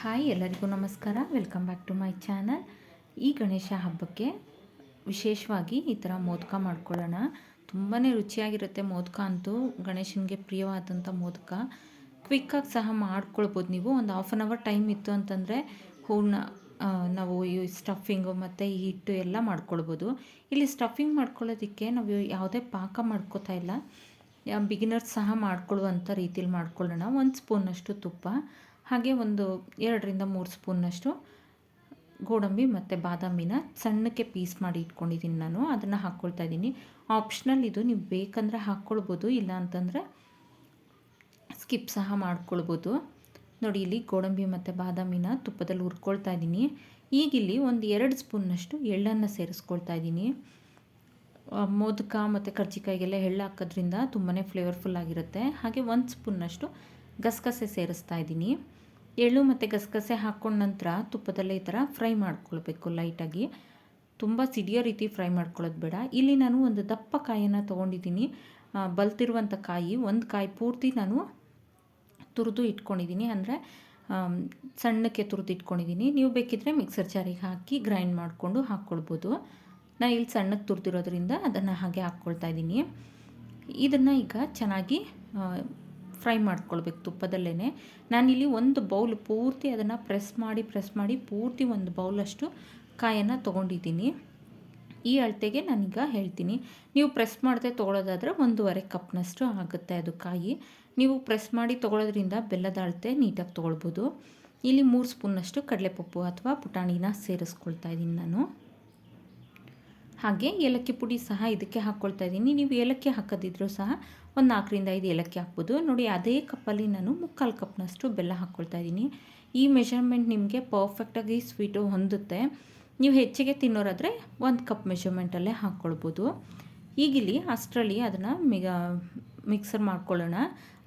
Hi ಎಲ್ಲರಿಗೂ ನಮಸ್ಕಾರ. Welcome back to my channel ಈ ಗಣೇಶ ಹಬ್ಬಕ್ಕೆ ವಿಶೇಷವಾಗಿ ಈ ಥರ ಮೋದಕ ಮಾಡ್ಕೊಳ್ಳೋಣ. ತುಂಬಾ ರುಚಿಯಾಗಿರುತ್ತೆ ಮೋದಕ ಅಂತೂ. ಗಣೇಶನಿಗೆ ಪ್ರಿಯವಾದಂಥ ಮೋದಕ. ಕ್ವಿಕ್ಕಾಗಿ ಸಹ ಮಾಡ್ಕೊಳ್ಬೋದು ನೀವು. ಒಂದು ಹಾಫ್ ಆನ್ ಅವರ್ ಟೈಮ್ ಇತ್ತು ಅಂತಂದರೆ ಹೂರ್ಣ ನಾವು ಈ ಸ್ಟಫಿಂಗು ಮತ್ತು ಈ ಹಿಟ್ಟು ಎಲ್ಲ ಮಾಡ್ಕೊಳ್ಬೋದು. ಇಲ್ಲಿ ಸ್ಟಫಿಂಗ್ ಮಾಡ್ಕೊಳ್ಳೋದಕ್ಕೆ ನಾವು ಯಾವುದೇ ಪಾಕ ಮಾಡ್ಕೋತಾ ಇಲ್ಲ. ಬಿಗಿನರ್ಸ್ ಸಹ ಮಾಡ್ಕೊಳ್ಳುವಂಥ ರೀತಿಯಲ್ಲಿ ಮಾಡ್ಕೊಳ್ಳೋಣ. ಒಂದು ಸ್ಪೂನಷ್ಟು ತುಪ್ಪ. ಹಾಗೆ ಒಂದು ಎರಡರಿಂದ ಮೂರು ಸ್ಪೂನ್ನಷ್ಟು ಗೋಡಂಬಿ ಮತ್ತು ಬಾದಾಮಿನ ಸಣ್ಣಕ್ಕೆ ಪೀಸ್ ಮಾಡಿ ಇಟ್ಕೊಂಡಿದ್ದೀನಿ ನಾನು. ಅದನ್ನು ಹಾಕ್ಕೊಳ್ತಾ ಇದ್ದೀನಿ. ಆಪ್ಷನಲ್ ಇದು. ನೀವು ಬೇಕಂದರೆ ಹಾಕ್ಕೊಳ್ಬೋದು ಇಲ್ಲ ಅಂತಂದರೆ ಸ್ಕಿಪ್ ಸಹ ಮಾಡ್ಕೊಳ್ಬೋದು. ನೋಡಿ, ಇಲ್ಲಿ ಗೋಡಂಬಿ ಮತ್ತು ಬಾದಾಮಿನ ತುಪ್ಪದಲ್ಲಿ ಹುರ್ಕೊಳ್ತಾ ಇದ್ದೀನಿ. ಈಗ ಇಲ್ಲಿ ಒಂದು ಎರಡು ಸ್ಪೂನ್ನಷ್ಟು ಎಳ್ಳನ್ನು ಸೇರಿಸ್ಕೊಳ್ತಾ ಇದ್ದೀನಿ. ಮೋದಕ ಮತ್ತು ಕರ್ಜಿಕಾಯಿಗೆಲ್ಲ ಎಳ್ಳು ಹಾಕೋದ್ರಿಂದ ತುಂಬಾ ಫ್ಲೇವರ್ಫುಲ್ ಆಗಿರುತ್ತೆ. ಹಾಗೆ ಒಂದು ಸ್ಪೂನ್ನಷ್ಟು ಗಸಗಸೆ ಸೇರಿಸ್ತಾ ಇದ್ದೀನಿ. ಎಳ್ಳು ಮತ್ತು ಗಸಗಸೆ ಹಾಕ್ಕೊಂಡ ನಂತರ ತುಪ್ಪದಲ್ಲೇ ಈ ಥರ ಫ್ರೈ ಮಾಡ್ಕೊಳ್ಬೇಕು ಲೈಟಾಗಿ. ತುಂಬ ಸಿಡಿಯೋ ರೀತಿ ಫ್ರೈ ಮಾಡ್ಕೊಳ್ಳೋದು ಬೇಡ. ಇಲ್ಲಿ ನಾನು ಒಂದು ದಪ್ಪ ಕಾಯನ್ನು ತೊಗೊಂಡಿದ್ದೀನಿ. ಬಲ್ತಿರುವಂಥ ಕಾಯಿ, ಒಂದು ಕಾಯಿ ಪೂರ್ತಿ ನಾನು ತುರಿದು ಇಟ್ಕೊಂಡಿದ್ದೀನಿ. ಅಂದರೆ ಸಣ್ಣಕ್ಕೆ ತುರಿದು ಇಟ್ಕೊಂಡಿದ್ದೀನಿ. ನೀವು ಬೇಕಿದ್ದರೆ ಮಿಕ್ಸರ್ ಜಾರಿಗೆ ಹಾಕಿ ಗ್ರೈಂಡ್ ಮಾಡಿಕೊಂಡು ಹಾಕ್ಕೊಳ್ಬೋದು ನಾನು ಇಲ್ಲಿ ಸಣ್ಣಕ್ಕೆ ತುರಿದಿರೋದ್ರಿಂದ ಅದನ್ನು ಹಾಗೆ ಹಾಕ್ಕೊಳ್ತಾ ಇದ್ದೀನಿ. ಇದನ್ನು ಈಗ ಚೆನ್ನಾಗಿ ಫ್ರೈ ಮಾಡ್ಕೊಳ್ಬೇಕು ತುಪ್ಪದಲ್ಲೇ ನಾನಿಲ್ಲಿ ಒಂದು ಬೌಲ್ ಪೂರ್ತಿ ಅದನ್ನು ಪ್ರೆಸ್ ಮಾಡಿ ಪ್ರೆಸ್ ಮಾಡಿ ಪೂರ್ತಿ ಒಂದು ಬೌಲಷ್ಟು ಕಾಯನ್ನು ತೊಗೊಂಡಿದ್ದೀನಿ. ಈ ಅಳತೆಗೆ ನಾನೀಗ ಹೇಳ್ತೀನಿ. ನೀವು ಪ್ರೆಸ್ ಮಾಡದೆ ತೊಗೊಳೋದಾದರೆ ಒಂದೂವರೆ ಕಪ್ನಷ್ಟು ಆಗುತ್ತೆ ಅದು ಕಾಯಿ. ನೀವು ಪ್ರೆಸ್ ಮಾಡಿ ತೊಗೊಳೋದ್ರಿಂದ ಬೆಲ್ಲದ ಅಳತೆ ನೀಟಾಗಿ ತೊಗೊಳ್ಬೋದು. ಇಲ್ಲಿ ಮೂರು ಸ್ಪೂನಷ್ಟು ಕಡಲೆಪಪ್ಪು ಅಥವಾ ಪುಟಾಣಿನ ಸೇರಿಸ್ಕೊಳ್ತಾ ಇದ್ದೀನಿ ನಾನು. ಹಾಗೆ ಏಲಕ್ಕಿ ಪುಡಿ ಸಹ ಇದಕ್ಕೆ ಹಾಕ್ಕೊಳ್ತಾ ಇದ್ದೀನಿ. ನೀವು ಏಲಕ್ಕಿ ಹಾಕೋದಿದ್ರೂ ಸಹ ಒಂದು ನಾಲ್ಕರಿಂದ ಐದು ಏಲಕ್ಕಿ ಹಾಕ್ಬೋದು. ನೋಡಿ, ಅದೇ ಕಪ್ಪಲ್ಲಿ ನಾನು ಮುಕ್ಕಾಲು ಕಪ್ನಷ್ಟು ಬೆಲ್ಲ ಹಾಕ್ಕೊಳ್ತಾ ಇದ್ದೀನಿ. ಈ ಮೆಷರ್ಮೆಂಟ್ ನಿಮಗೆ ಪರ್ಫೆಕ್ಟಾಗಿ ಸ್ವೀಟು ಹೊಂದುತ್ತೆ. ನೀವು ಹೆಚ್ಚಿಗೆ ತಿನ್ನೋರಾದರೆ ಒಂದು ಕಪ್ ಮೆಷರ್ಮೆಂಟಲ್ಲೇ ಹಾಕ್ಕೊಳ್ಬೋದು ಈಗಿಲ್ಲಿ ಅಷ್ಟರಲ್ಲಿ ಅದನ್ನು ಮಿಗ ಮಿಕ್ಸರ್ ಮಾಡ್ಕೊಳ್ಳೋಣ.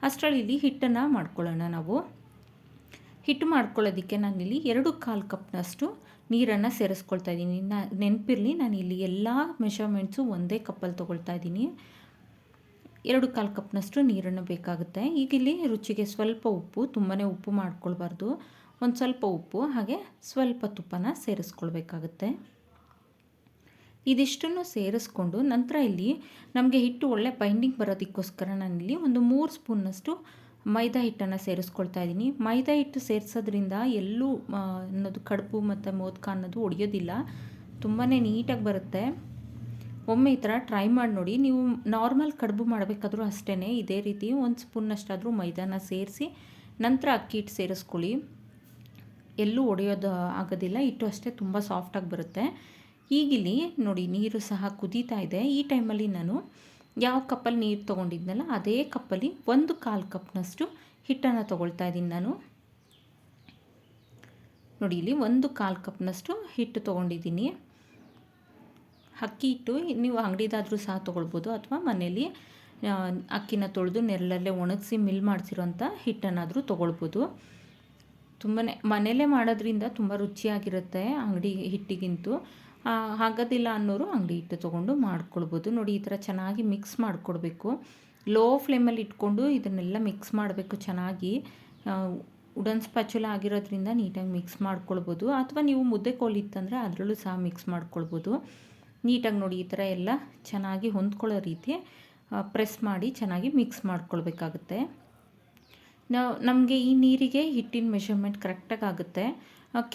ಅಷ್ಟರಲ್ಲಿ ಹಿಟ್ಟನ್ನು ಮಾಡ್ಕೊಳ್ಳೋಣ ನಾವು. ಹಿಟ್ಟು ಮಾಡ್ಕೊಳ್ಳೋದಕ್ಕೆ ನಾನಿಲ್ಲಿ ಎರಡು ಕಾಲು ಕಪ್ನಷ್ಟು ನೀರನ್ನು ಸೇರಿಸ್ಕೊಳ್ತಾ ಇದ್ದೀನಿ. ನಾ, ನೆನಪಿರಲಿ, ನಾನು ಇಲ್ಲಿ ಎಲ್ಲ ಮೆಷರ್ಮೆಂಟ್ಸು ಒಂದೇ ಕಪ್ಪಲ್ಲಿ ತೊಗೊಳ್ತಾ ಇದ್ದೀನಿ. ಎರಡು ಕಾಲು ಕಪ್ನಷ್ಟು ನೀರನ್ನು ಬೇಕಾಗುತ್ತೆ. ಈಗ ಇಲ್ಲಿ ರುಚಿಗೆ ಸ್ವಲ್ಪ ಉಪ್ಪು ತುಂಬಾ ಉಪ್ಪು ಮಾಡ್ಕೊಳ್ಬಾರ್ದು. ಒಂದು ಸ್ವಲ್ಪ ಉಪ್ಪು, ಹಾಗೆ ಸ್ವಲ್ಪ ತುಪ್ಪನ ಸೇರಿಸ್ಕೊಳ್ಬೇಕಾಗುತ್ತೆ. ಇದಿಷ್ಟನ್ನು ಸೇರಿಸ್ಕೊಂಡು ನಂತರ ಇಲ್ಲಿ ನಮಗೆ ಹಿಟ್ಟು ಒಳ್ಳೆ ಬೈಂಡಿಂಗ್ ಬರೋದಕ್ಕೋಸ್ಕರ ನಾನಿಲ್ಲಿ ಒಂದು ಮೂರು ಸ್ಪೂನ್ನಷ್ಟು ಮೈದಾ ಹಿಟ್ಟನ್ನು ಸೇರಿಸ್ಕೊಳ್ತಾ ಇದ್ದೀನಿ. ಮೈದಾ ಹಿಟ್ಟು ಸೇರಿಸೋದ್ರಿಂದ ಎಲ್ಲೂ ಅನ್ನೋದು ಕಡುಬು ಮತ್ತು ಮೋದಕ ಅನ್ನೋದು ಒಡೆಯೋದಿಲ್ಲ. ತುಂಬಾ ನೀಟಾಗಿ ಬರುತ್ತೆ. ಒಮ್ಮೆ ಈ ಥರ ಟ್ರೈ ಮಾಡಿ ನೋಡಿ. ನೀವು ನಾರ್ಮಲ್ ಕಡುಬು ಮಾಡಬೇಕಾದ್ರೂ ಅಷ್ಟೇ ಇದೇ ರೀತಿ ಒಂದು ಸ್ಪೂನ್ನಷ್ಟಾದರೂ ಮೈದಾನ ಸೇರಿಸಿ ನಂತರ ಅಕ್ಕಿ ಹಿಟ್ಟು ಸೇರಿಸ್ಕೊಳ್ಳಿ. ಎಲ್ಲೂ ಒಡೆಯೋದು ಆಗೋದಿಲ್ಲ. ಹಿಟ್ಟು ಅಷ್ಟೇ ತುಂಬ ಸಾಫ್ಟಾಗಿ ಬರುತ್ತೆ. ಈಗಿಲ್ಲಿ ನೋಡಿ ನೀರು ಸಹ ಕುದೀತಾ ಇದೆ. ಈ ಟೈಮಲ್ಲಿ ನಾನು ಯಾವ ಕಪ್ಪಲ್ಲಿ ನೀರು ತೊಗೊಂಡಿದ್ನಲ್ಲ ಅದೇ ಕಪ್ಪಲ್ಲಿ ಒಂದು ಕಾಲು ಕಪ್ನಷ್ಟು ಹಿಟ್ಟನ್ನು ತೊಗೊಳ್ತಾ ಇದ್ದೀನಿ ನಾನು. ನೋಡಿ ಇಲ್ಲಿ ಒಂದು ಕಾಲು ಕಪ್ನಷ್ಟು ಹಿಟ್ಟು ತೊಗೊಂಡಿದ್ದೀನಿ. ಅಕ್ಕಿ ಹಿಟ್ಟು ನೀವು ಅಂಗಡಿದಾದರೂ ಸಹ ತೊಗೊಳ್ಬೋದು ಅಥವಾ ಮನೇಲಿ ಆ, ಅಕ್ಕಿನ ತೊಳೆದು ನೆರಳಲ್ಲೇ ಒಣಗಿಸಿ ಮಿಲ್ ಮಾಡಿಸಿರೋಂಥ ಹಿಟ್ಟನ್ನಾದರೂ ತೊಗೊಳ್ಬೋದು. ತುಂಬಾ ಮನೆಯಲ್ಲೇ ಮಾಡೋದ್ರಿಂದ ತುಂಬ ರುಚಿಯಾಗಿರುತ್ತೆ ಅಂಗಡಿ ಹಿಟ್ಟಿಗಿಂತೂ. ಆಗೋದಿಲ್ಲ ಅನ್ನೋರು ಅಂಗಡಿ ಹಿಟ್ಟು ತೊಗೊಂಡು ಮಾಡ್ಕೊಳ್ಬೋದು. ನೋಡಿ, ಈ ಥರ ಚೆನ್ನಾಗಿ ಮಿಕ್ಸ್ ಮಾಡಿಕೊಡ್ಬೇಕು. ಲೋ ಫ್ಲೇಮಲ್ಲಿ ಇಟ್ಕೊಂಡು ಇದನ್ನೆಲ್ಲ ಮಿಕ್ಸ್ ಮಾಡಬೇಕು ಚೆನ್ನಾಗಿ. ಉಡನ್ ಸ್ಪ್ಯಾಚುಲ ಆಗಿರೋದ್ರಿಂದ ನೀಟಾಗಿ ಮಿಕ್ಸ್ ಮಾಡ್ಕೊಳ್ಬೋದು. ಅಥವಾ ನೀವು ಮುದ್ದೆ ಕೋಲಿತ್ತಂದರೆ ಅದರಲ್ಲೂ ಸಹ ಮಿಕ್ಸ್ ಮಾಡ್ಕೊಳ್ಬೋದು. ನೀಟಾಗಿ ನೋಡಿ, ಈ ಥರ ಎಲ್ಲ ಚೆನ್ನಾಗಿ ಹೊಂದ್ಕೊಳ್ಳೋ ರೀತಿ ಪ್ರೆಸ್ ಮಾಡಿ ಚೆನ್ನಾಗಿ ಮಿಕ್ಸ್ ಮಾಡ್ಕೊಳ್ಬೇಕಾಗುತ್ತೆ. ನಮಗೆ ಈ ನೀರಿಗೆ ಹಿಟ್ಟಿನ ಮೆಷರ್ಮೆಂಟ್ ಕರೆಕ್ಟಾಗಿ ಆಗುತ್ತೆ.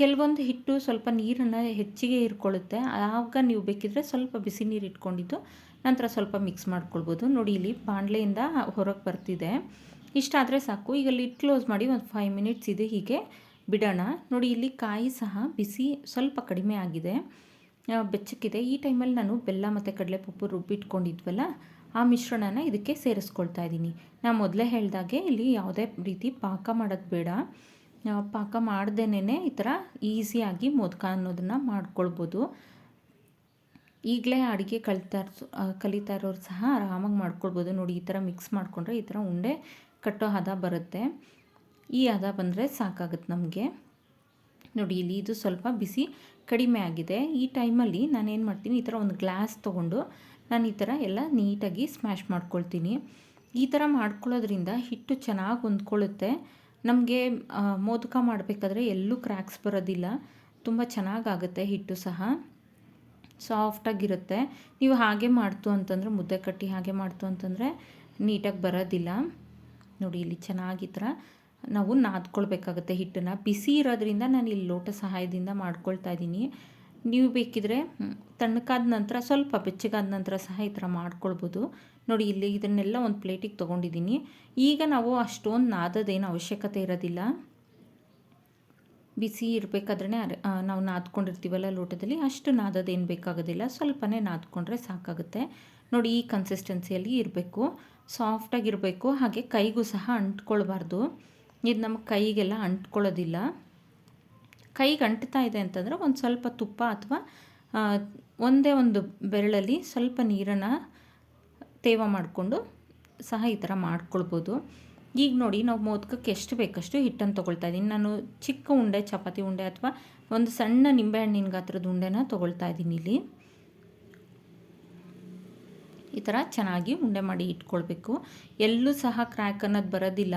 ಕೆಲವೊಂದು ಹಿಟ್ಟು ಸ್ವಲ್ಪ ನೀರನ್ನು ಹೆಚ್ಚಿಗೆ ಇರ್ಕೊಳ್ಳುತ್ತೆ ಆವಾಗ ನೀವು ಬೇಕಿದ್ರೆ ಸ್ವಲ್ಪ ಬಿಸಿ ನೀರು ಇಟ್ಕೊಂಡಿದ್ದು ನಂತರ ಸ್ವಲ್ಪ ಮಿಕ್ಸ್ ಮಾಡ್ಕೊಳ್ಬೋದು. ನೋಡಿ, ಇಲ್ಲಿ ಬಾಣಲೆಯಿಂದ ಹೊರಗೆ ಬರ್ತಿದೆ. ಇಷ್ಟಾದರೆ ಸಾಕು. ಈಗ ಲಿಡ್ ಕ್ಲೋಸ್ ಮಾಡಿ ಒಂದು ಫೈವ್ ಮಿನಿಟ್ಸ್ ಇದೆ ಹೀಗೆ ಬಿಡೋಣ. ನೋಡಿ, ಇಲ್ಲಿ ಕಾಯಿ ಸಹ ಬಿಸಿ ಸ್ವಲ್ಪ ಕಡಿಮೆ ಆಗಿದೆ. ಬೆಚ್ಚಕ್ಕಿದೆ. ಈ ಟೈಮಲ್ಲಿ ನಾನು ಬೆಲ್ಲ ಮತ್ತು ಕಡಲೆಪಪ್ಪು ರುಬ್ಬಿಟ್ಕೊಂಡಿದ್ವಲ್ಲ ಆ ಮಿಶ್ರಣನ ಇದಕ್ಕೆ ಸೇರಿಸ್ಕೊಳ್ತಾ ಇದ್ದೀನಿ. ನಾನು ಮೊದಲೇ ಹೇಳಿದಾಗೆ ಇಲ್ಲಿ ಯಾವುದೇ ರೀತಿ ಪಾಕ ಮಾಡೋದು ಬೇಡ. ಪಾಕ ಮಾಡ್ದೇನೆ ಈ ಥರ ಈಸಿಯಾಗಿ ಮೋದಕ ಅನ್ನೋದನ್ನು ಮಾಡ್ಕೊಳ್ಬೋದು. ಈಗಲೇ ಅಡುಗೆ ಕಲಿತಾ ಕಲಿತಾ ಇರೋರು ಸಹ ಆರಾಮಾಗಿ ಮಾಡ್ಕೊಳ್ಬೋದು. ನೋಡಿ, ಈ ಥರ ಮಿಕ್ಸ್ ಮಾಡಿಕೊಂಡ್ರೆ ಈ ಥರ ಉಂಡೆ ಕಟ್ಟೋ ಹದ ಬರುತ್ತೆ. ಈ ಹದ ಬಂದರೆ ಸಾಕಾಗುತ್ತೆ ನಮಗೆ. ನೋಡಿ, ಇಲ್ಲಿ ಇದು ಸ್ವಲ್ಪ ಬಿಸಿ ಕಡಿಮೆ ಆಗಿದೆ. ಈ ಟೈಮಲ್ಲಿ ನಾನೇನು ಮಾಡ್ತೀನಿ, ಈ ಥರ ಒಂದು ಗ್ಲಾಸ್ ತೊಗೊಂಡು ನಾನು ಈ ಥರ ಎಲ್ಲ ನೀಟಾಗಿ ಸ್ಮ್ಯಾಶ್ ಮಾಡ್ಕೊಳ್ತೀನಿ. ಈ ಥರ ಮಾಡ್ಕೊಳ್ಳೋದ್ರಿಂದ ಹಿಟ್ಟು ಚೆನ್ನಾಗಿ ಹೊಂದ್ಕೊಳ್ಳುತ್ತೆ. ನಮಗೆ ಮೋದಕ ಮಾಡಬೇಕಾದ್ರೆ ಎಲ್ಲೂ ಕ್ರ್ಯಾಕ್ಸ್ ಬರೋದಿಲ್ಲ. ತುಂಬ ಚೆನ್ನಾಗಾಗುತ್ತೆ ಹಿಟ್ಟು ಸಹ. ಸಾಫ್ಟಾಗಿರುತ್ತೆ ನೀವು ಹಾಗೆ ಮಾಡ್ತು ಅಂತಂದರೆ, ಮುದ್ದೆ ಕಟ್ಟಿ ಹಾಗೆ ಮಾಡ್ತು ಅಂತಂದರೆ ನೀಟಾಗಿ ಬರೋದಿಲ್ಲ. ನೋಡಿ, ಇಲ್ಲಿ ಚೆನ್ನಾಗಿ ಥರ ನಾವು ನಾದ್ಕೊಳ್ಬೇಕಾಗುತ್ತೆ ಹಿಟ್ಟನ್ನು. ಬಿಸಿ ಇರೋದ್ರಿಂದ ನಾನು ಇಲ್ಲಿ ಲೋಟ ಸಹಾಯದಿಂದ ಮಾಡ್ಕೊಳ್ತಾ ಇದ್ದೀನಿ. ನೀವು ಬೇಕಿದ್ರೆ ತಣ್ಣಕಾದ ನಂತರ ಸ್ವಲ್ಪ ಬೆಚ್ಚಗಾದ ನಂತರ ಸಹ ಈ ಥರ ಮಾಡ್ಕೊಳ್ಬೋದು. ನೋಡಿ, ಇಲ್ಲಿ ಇದನ್ನೆಲ್ಲ ಒಂದು ಪ್ಲೇಟಿಗೆ ತೊಗೊಂಡಿದ್ದೀನಿ. ಈಗ ನಾವು ಅಷ್ಟೊಂದು ನಾದೋದೇನು ಅವಶ್ಯಕತೆ ಇರೋದಿಲ್ಲ. ಬಿಸಿ ಇರಬೇಕಾದ್ರೆ ನಾವು ನಾದ್ಕೊಂಡಿರ್ತೀವಲ್ಲ ಲೋಟದಲ್ಲಿ, ಅಷ್ಟು ನಾದೋದೇನು ಬೇಕಾಗೋದಿಲ್ಲ. ಸ್ವಲ್ಪನೇ ನಾದ್ಕೊಂಡ್ರೆ ಸಾಕಾಗುತ್ತೆ. ನೋಡಿ, ಈ ಕನ್ಸಿಸ್ಟೆನ್ಸಿಯಲ್ಲಿ ಇರಬೇಕು. ಸಾಫ್ಟಾಗಿರಬೇಕು. ಹಾಗೆ ಕೈಗೂ ಸಹ ಅಂಟ್ಕೊಳ್ಬಾರ್ದು. ಇದು ನಮ್ಮ ಕೈಗೆಲ್ಲ ಅಂಟ್ಕೊಳ್ಳೋದಿಲ್ಲ. ಕೈಗೆ ಅಂಟ್ತಾ ಇದೆ ಅಂತಂದರೆ ಒಂದು ಸ್ವಲ್ಪ ತುಪ್ಪ ಅಥವಾ ಒಂದೇ ಒಂದು ಬೆರಳಲ್ಲಿ ಸ್ವಲ್ಪ ನೀರನ್ನು ತೇವ ಮಾಡಿಕೊಂಡು ಸಹ ಈ ಥರ ಮಾಡ್ಕೊಳ್ಬೋದು. ಈಗ ನೋಡಿ ನಾವು ಮೋದಕಕ್ಕೆ ಎಷ್ಟು ಬೇಕಷ್ಟು ಹಿಟ್ಟನ್ನು ತೊಗೊಳ್ತಾ ಇದ್ದೀನಿ ನಾನು ಚಿಕ್ಕ ಉಂಡೆ, ಚಪಾತಿ ಉಂಡೆ ಅಥವಾ ಒಂದು ಸಣ್ಣ ನಿಂಬೆಹಣ್ಣಿನ ಗಾತ್ರದ ಉಂಡೆನ ತೊಗೊಳ್ತಾ ಇದ್ದೀನಿ ಇಲ್ಲಿ. ಈ ಥರ ಚೆನ್ನಾಗಿ ಉಂಡೆ ಮಾಡಿ ಇಟ್ಕೊಳ್ಬೇಕು. ಎಲ್ಲೂ ಸಹ ಕ್ರ್ಯಾಕ್ ಅನ್ನೋದು ಬರೋದಿಲ್ಲ.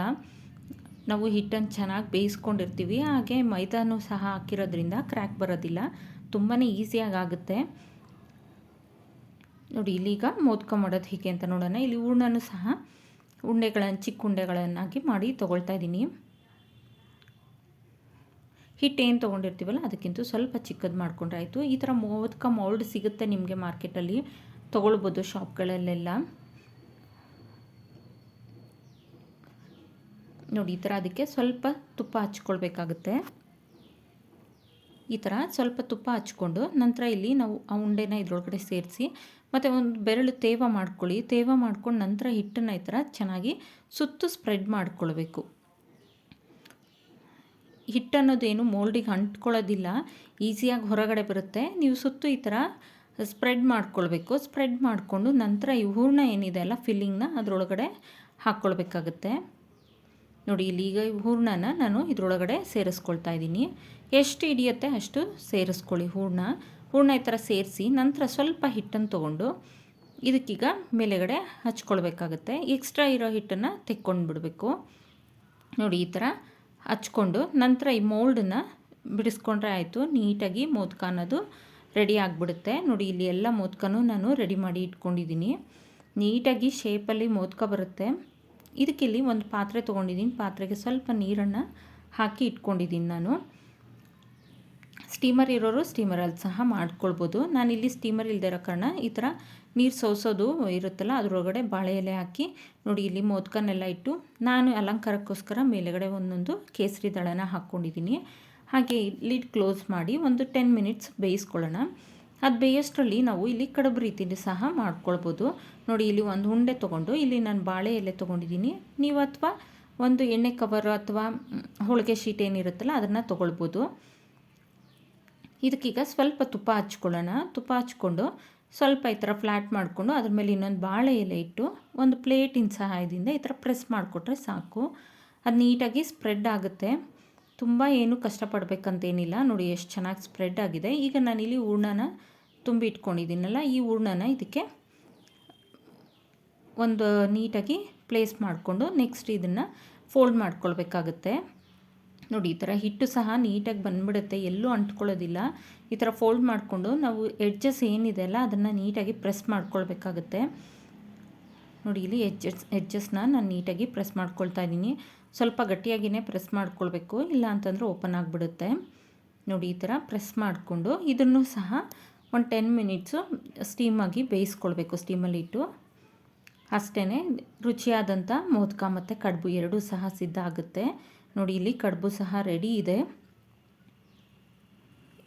ನಾವು ಹಿಟ್ಟನ್ನು ಚೆನ್ನಾಗಿ ಬೇಯಿಸ್ಕೊಂಡಿರ್ತೀವಿ. ಹಾಗೆ ಮೈದಾನು ಸಹ ಹಾಕಿರೋದ್ರಿಂದ ಕ್ರ್ಯಾಕ್ ಬರೋದಿಲ್ಲ. ತುಂಬಾ ಈಸಿಯಾಗಿ ಆಗುತ್ತೆ ನೋಡಿ, ಇಲ್ಲಿಗ ಮೋದಕ ಮಾಡೋದು ಹೀಗೆ ಅಂತ ನೋಡೋಣ. ಇಲ್ಲಿ ಹೂರ್ಣನೂ ಸಹ ಉಂಡೆಗಳನ್ನು ಚಿಕ್ಕ ಉಂಡೆಗಳನ್ನಾಗಿ ಮಾಡಿ ತೊಗೊಳ್ತಾ ಇದ್ದೀನಿ. ಹಿಟ್ಟೇನು ತೊಗೊಂಡಿರ್ತೀವಲ್ಲ, ಅದಕ್ಕಿಂತ ಸ್ವಲ್ಪ ಚಿಕ್ಕದು ಮಾಡ್ಕೊಂಡ್ರೆ ಆಯಿತು. ಈ ಥರ ಮೋದಕ ಮೌಲ್ಡ್ ಸಿಗುತ್ತೆ ನಿಮಗೆ ಮಾರ್ಕೆಟಲ್ಲಿ ತೊಗೊಳ್ಬೋದು ಶಾಪ್ಗಳಲ್ಲೆಲ್ಲ ನೋಡಿ, ಈ ಥರ ಅದಕ್ಕೆ ಸ್ವಲ್ಪ ತುಪ್ಪ ಹಚ್ಕೊಳ್ಬೇಕಾಗುತ್ತೆ. ಈ ಥರ ಸ್ವಲ್ಪ ತುಪ್ಪ ಹಚ್ಕೊಂಡು ನಂತರ ಇಲ್ಲಿ ನಾವು ಆ ಉಂಡೆನ ಇದ್ರೊಳಗಡೆ ಸೇರಿಸಿ, ಮತ್ತು ಒಂದು ಬೆರಳು ತೇವ ಮಾಡ್ಕೊಳ್ಳಿ. ತೇವ ಮಾಡ್ಕೊಂಡು ನಂತರ ಹಿಟ್ಟನ್ನು ಈ ಥರ ಚೆನ್ನಾಗಿ ಸುತ್ತು ಸ್ಪ್ರೆಡ್ ಮಾಡ್ಕೊಳ್ಬೇಕು. ಹಿಟ್ಟನ್ನೋದೇನು ಮೋಲ್ಡಿಗೆ ಅಂಟ್ಕೊಳ್ಳೋದಿಲ್ಲ, ಈಸಿಯಾಗಿ ಹೊರಗಡೆ ಬರುತ್ತೆ. ನೀವು ಸುತ್ತು ಈ ಥರ ಸ್ಪ್ರೆಡ್ ಮಾಡ್ಕೊಳ್ಬೇಕು. ಸ್ಪ್ರೆಡ್ ಮಾಡಿಕೊಂಡು ನಂತರ ಈ ಹೂರ್ಣ ಏನಿದೆ ಅಲ್ಲ, ಫಿಲ್ಲಿಂಗ್ನ ಅದರೊಳಗಡೆ ಹಾಕ್ಕೊಳ್ಬೇಕಾಗತ್ತೆ. ನೋಡಿ ಇಲ್ಲಿ ಈಗ ಹೂರ್ಣನ ನಾನು ಇದರೊಳಗಡೆ ಸೇರಿಸ್ಕೊಳ್ತಾ ಇದ್ದೀನಿ. ಎಷ್ಟು ಹಿಡಿಯುತ್ತೆ ಅಷ್ಟು ಸೇರಿಸ್ಕೊಳ್ಳಿ ಹೂರ್ಣ. ಹೂರ್ಣ ಈ ಥರ ಸೇರಿಸಿ ನಂತರ ಸ್ವಲ್ಪ ಹಿಟ್ಟನ್ನು ತೊಗೊಂಡು ಇದಕ್ಕೀಗ ಮೇಲೆಗಡೆ ಹಚ್ಕೊಳ್ಬೇಕಾಗತ್ತೆ. ಎಕ್ಸ್ಟ್ರಾ ಇರೋ ಹಿಟ್ಟನ್ನು ತೆಕ್ಕೊಂಡು ಬಿಡಬೇಕು ನೋಡಿ, ಈ ಥರ ಹಚ್ಕೊಂಡು ನಂತರ ಈ ಮೋಲ್ಡನ್ನ ಬಿಡಿಸ್ಕೊಂಡ್ರೆ ಆಯಿತು. ನೀಟಾಗಿ ಮೋದಕ ಅನ್ನೋದು ರೆಡಿ ಆಗಿಬಿಡುತ್ತೆ. ನೋಡಿ, ಇಲ್ಲಿ ಎಲ್ಲ ಮೋದಕನೂ ನಾನು ರೆಡಿ ಮಾಡಿ ಇಟ್ಕೊಂಡಿದ್ದೀನಿ. ನೀಟಾಗಿ ಶೇಪಲ್ಲಿ ಮೋದಕ ಬರುತ್ತೆ. ಇದಕ್ಕಿಲ್ಲಿ ಒಂದು ಪಾತ್ರೆ ತೊಗೊಂಡಿದ್ದೀನಿ. ಪಾತ್ರೆಗೆ ಸ್ವಲ್ಪ ನೀರನ್ನು ಹಾಕಿ ಇಟ್ಕೊಂಡಿದ್ದೀನಿ ನಾನು. ಸ್ಟೀಮರ್ ಇರೋರು ಸ್ಟೀಮರಲ್ಲಿ ಸಹ ಮಾಡ್ಕೊಳ್ಬೋದು. ನಾನಿಲ್ಲಿ ಸ್ಟೀಮರ್ ಇಲ್ಲದೆ ಇರೋ ಕಾರಣ ಈ ಥರ ನೀರು ಸೋಸೋದು ಇರುತ್ತಲ್ಲ, ಅದರೊಳಗಡೆ ಬಾಳೆ ಎಲೆ ಹಾಕಿ ನೋಡಿ ಇಲ್ಲಿ ಮೋದ್ಕನ್ನೆಲ್ಲ ಇಟ್ಟು ನಾನು ಅಲಂಕಾರಕ್ಕೋಸ್ಕರ ಮೇಲೆಗಡೆ ಒಂದೊಂದು ಕೇಸರಿ ದಳನ ಹಾಕ್ಕೊಂಡಿದ್ದೀನಿ. ಹಾಗೆ ಲಿಡ್ ಕ್ಲೋಸ್ ಮಾಡಿ ಒಂದು ಟೆನ್ ಮಿನಿಟ್ಸ್ ಬೇಯಿಸ್ಕೊಳ್ಳೋಣ. ಅದು ಬೇಯಷ್ಟರಲ್ಲಿ ನಾವು ಇಲ್ಲಿ ಕಡುಬು ರೀತಿಯಲ್ಲಿ ಸಹ ಮಾಡ್ಕೊಳ್ಬೋದು. ನೋಡಿ, ಇಲ್ಲಿ ಒಂದು ಉಂಡೆ ತೊಗೊಂಡು, ಇಲ್ಲಿ ನಾನು ಬಾಳೆ ಎಲೆ ತೊಗೊಂಡಿದ್ದೀನಿ. ನೀವು ಅಥವಾ ಒಂದು ಎಣ್ಣೆ ಕವರ್ ಅಥವಾ ಹೋಳಿಗೆ ಶೀಟ್ ಏನಿರುತ್ತಲ್ಲ, ಅದನ್ನು ತೊಗೊಳ್ಬೋದು. ಇದಕ್ಕೀಗ ಸ್ವಲ್ಪ ತುಪ್ಪ ಹಚ್ಕೊಳ್ಳೋಣ. ತುಪ್ಪ ಹಚ್ಕೊಂಡು ಸ್ವಲ್ಪ ಈ ಥರ ಫ್ಲ್ಯಾಟ್ ಮಾಡಿಕೊಂಡು, ಅದ್ರ ಮೇಲೆ ಇನ್ನೊಂದು ಬಾಳೆ ಎಲೆ ಇಟ್ಟು, ಒಂದು ಪ್ಲೇಟಿನ ಸಹಾಯದಿಂದ ಈ ಥರ ಪ್ರೆಸ್ ಮಾಡಿಕೊಟ್ರೆ ಸಾಕು. ಅದು ನೀಟಾಗಿ ಸ್ಪ್ರೆಡ್ ಆಗುತ್ತೆ. ತುಂಬ ಏನು ಕಷ್ಟಪಡಬೇಕಂತೇನಿಲ್ಲ. ನೋಡಿ ಎಷ್ಟು ಚೆನ್ನಾಗಿ ಸ್ಪ್ರೆಡ್ ಆಗಿದೆ. ಈಗ ನಾನಿಲ್ಲಿ ಹೂರ್ಣನ ತುಂಬಿ ಇಟ್ಕೊಂಡಿದ್ದೀನಲ್ಲ, ಈ ಹೂರ್ಣನ ಇದಕ್ಕೆ ಒಂದು ನೀಟಾಗಿ ಪ್ಲೇಸ್ ಮಾಡಿಕೊಂಡು ನೆಕ್ಸ್ಟ್ ಇದನ್ನು ಫೋಲ್ಡ್ ಮಾಡ್ಕೊಳ್ಬೇಕಾಗತ್ತೆ. ನೋಡಿ, ಈ ಥರ ಹಿಟ್ಟು ಸಹ ನೀಟಾಗಿ ಬಂದ್ಬಿಡುತ್ತೆ. ಎಲ್ಲೂ ಅಂಟ್ಕೊಳ್ಳೋದಿಲ್ಲ. ಈ ಥರ ಫೋಲ್ಡ್ ಮಾಡಿಕೊಂಡು ನಾವು ಎಡ್ಜಸ್ ಏನಿದೆ ಅಲ್ಲ, ಅದನ್ನು ನೀಟಾಗಿ ಪ್ರೆಸ್ ಮಾಡ್ಕೊಳ್ಬೇಕಾಗತ್ತೆ. ನೋಡಿ, ಇಲ್ಲಿ ಎಡ್ಜಸ್ ಎಡ್ಜಸ್ನ ನಾನು ನೀಟಾಗಿ ಪ್ರೆಸ್ ಮಾಡ್ಕೊಳ್ತಾ ಇದ್ದೀನಿ. ಸ್ವಲ್ಪ ಗಟ್ಟಿಯಾಗಿಯೇ ಪ್ರೆಸ್ ಮಾಡ್ಕೊಳ್ಬೇಕು, ಇಲ್ಲ ಅಂತಂದರೆ ಓಪನ್ ಆಗಿಬಿಡುತ್ತೆ. ನೋಡಿ, ಈ ಥರ ಪ್ರೆಸ್ ಮಾಡಿಕೊಂಡು ಇದನ್ನು ಸಹ ಒಂದು ಟೆನ್ ಮಿನಿಟ್ಸು ಸ್ಟೀಮಾಗಿ ಬೇಯಿಸ್ಕೊಳ್ಬೇಕು, ಸ್ಟೀಮಲ್ಲಿ ಇಟ್ಟು. ಅಷ್ಟೇ ರುಚಿಯಾದಂಥ ಮೋದಕ ಮತ್ತು ಕಡುಬು ಎರಡೂ ಸಹ ಸಿದ್ಧ ಆಗುತ್ತೆ. ನೋಡಿ, ಇಲ್ಲಿ ಕಡುಬು ಸಹ ರೆಡಿ ಇದೆ.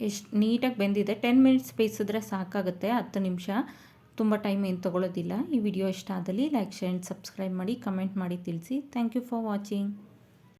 ಎಷ್ಟು ನೀಟಾಗಿ ಬೆಂದಿದೆ. ಟೆನ್ ಮಿನಿಟ್ಸ್ ಬೇಯಿಸಿದ್ರೆ ಸಾಕಾಗುತ್ತೆ, ಹತ್ತು ನಿಮಿಷ. ತುಂಬ ಟೈಮ್ ಏನು ತೊಗೊಳ್ಳೋದಿಲ್ಲ. ಈ ವಿಡಿಯೋ ಇಷ್ಟ ಆದಲ್ಲಿ ಲೈಕ್, ಶೇರ್ ಆ್ಯಂಡ್ ಸಬ್ಸ್ಕ್ರೈಬ್ ಮಾಡಿ, ಕಮೆಂಟ್ ಮಾಡಿ ತಿಳಿಸಿ. Thank you for watching.